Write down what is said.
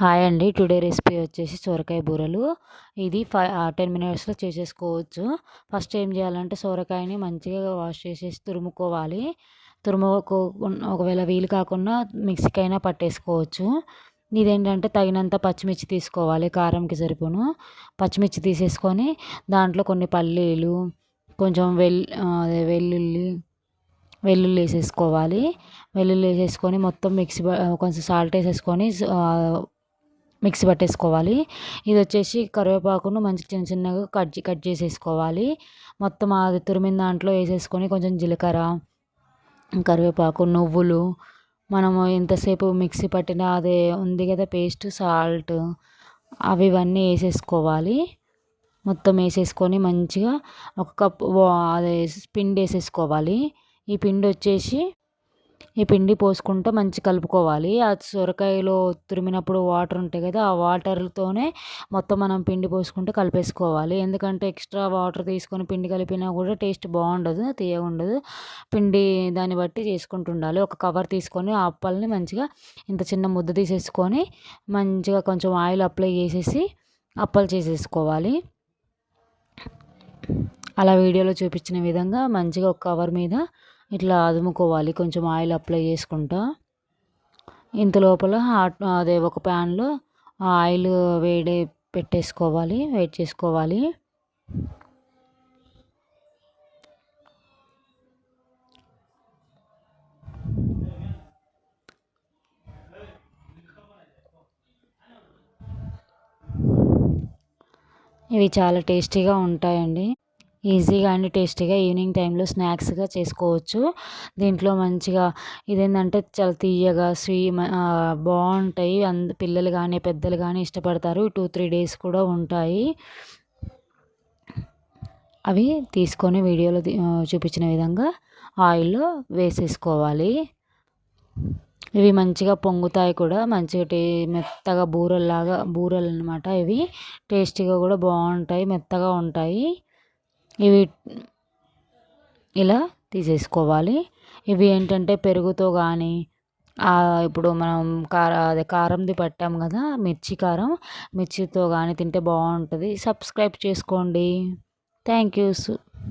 Hi అండి. Today recipe వచ్చేసి సొరకాయ బూరలు. ఇది ఫైవ్ టెన్ మినిట్స్లో చేసేసుకోవచ్చు. ఫస్ట్ ఏం చేయాలంటే సొరకాయని మంచిగా వాష్ చేసేసి తురుముకోవాలి. తురుముకో ఒకవేళ వీలు కాకుండా మిక్సీకైనా పట్టేసుకోవచ్చు. ఇదేంటంటే తగినంత పచ్చిమిర్చి తీసుకోవాలి కారంకి సరిపోను. పచ్చిమిర్చి తీసేసుకొని దాంట్లో కొన్ని పల్లీలు కొంచెం వెల్ వెల్లుల్లి వెల్లుల్లి వేసేసుకోవాలి. వెల్లుల్లి వేసేసుకొని మొత్తం మిక్సీ కొంచెం సాల్ట్ వేసేసుకొని మిక్సీ పట్టేసుకోవాలి. ఇది వచ్చేసి కరివేపాకును మంచి చిన్న చిన్నగా కట్ కట్ చేసేసుకోవాలి. మొత్తం అది తురిమిన దాంట్లో వేసేసుకొని కొంచెం జీలకర్ర కరివేపాకు నువ్వులు మనము ఎంతసేపు మిక్సీ పట్టిన అదే ఉంది కదా పేస్ట్ సాల్ట్ అవి ఇవన్నీ వేసేసుకోవాలి. మొత్తం వేసేసుకొని మంచిగా ఒక కప్ అదే పిండి వేసేసుకోవాలి. ఈ పిండి వచ్చేసి ఈ పిండి పోసుకుంటూ మంచి కలుపుకోవాలి. ఆ సొరకాయలో తురిమినప్పుడు వాటర్ ఉంటాయి కదా ఆ వాటర్తోనే మొత్తం మనం పిండి పోసుకుంటూ కలిపేసుకోవాలి. ఎందుకంటే ఎక్స్ట్రా వాటర్ తీసుకొని పిండి కలిపినా కూడా టేస్ట్ బాగుండదు తీయగా ఉండదు పిండి దాన్ని బట్టి చేసుకుంటూ ఉండాలి ఒక కవర్ తీసుకొని ఆ అప్పల్ని మంచిగా ఇంత చిన్న ముద్ద తీసేసుకొని మంచిగా కొంచెం ఆయిల్ అప్లై చేసేసి అప్పలు చేసేసుకోవాలి. అలా వీడియోలో చూపించిన విధంగా మంచిగా ఒక కవర్ మీద ఇట్లా అదుముకోవాలి. కొంచెం ఆయిల్ అప్లై చేసుకుంటా. ఇంత లోపల అదే ఒక ప్యాన్లో ఆయిల్ వేడి పెట్టేసుకోవాలి. వెయిట్ చేసుకోవాలి. ఇవి చాలా టేస్టీగా ఉంటాయండి. ఈజీగా అండ్ టేస్టీగా ఈవినింగ్ టైంలో స్నాక్స్గా చేసుకోవచ్చు. దీంట్లో మంచిగా ఇదేంటంటే చాలా తీయగా స్వీ బాగుంటాయి. అంద పిల్లలు కానీ పెద్దలు కానీ ఇష్టపడతారు. టూ త్రీ డేస్ కూడా ఉంటాయి. అవి తీసుకొని వీడియోలో చూపించిన విధంగా ఆయిల్లో వేసేసుకోవాలి. ఇవి మంచిగా పొంగుతాయి కూడా. మంచిగా టే మెత్తగా బూరల్లాగా బూరలు అనమాట ఇవి. టేస్టీగా కూడా బాగుంటాయి మెత్తగా ఉంటాయి. ఇవి ఇలా తీసేసుకోవాలి. ఇవి ఏంటంటే పెరుగుతో కానీ ఇప్పుడు మనం కార అదే కారంది పట్టాం కదా మిర్చి కారం మిర్చితో కానీ తింటే బాగుంటుంది. సబ్స్క్రైబ్ చేసుకోండి. Thank you.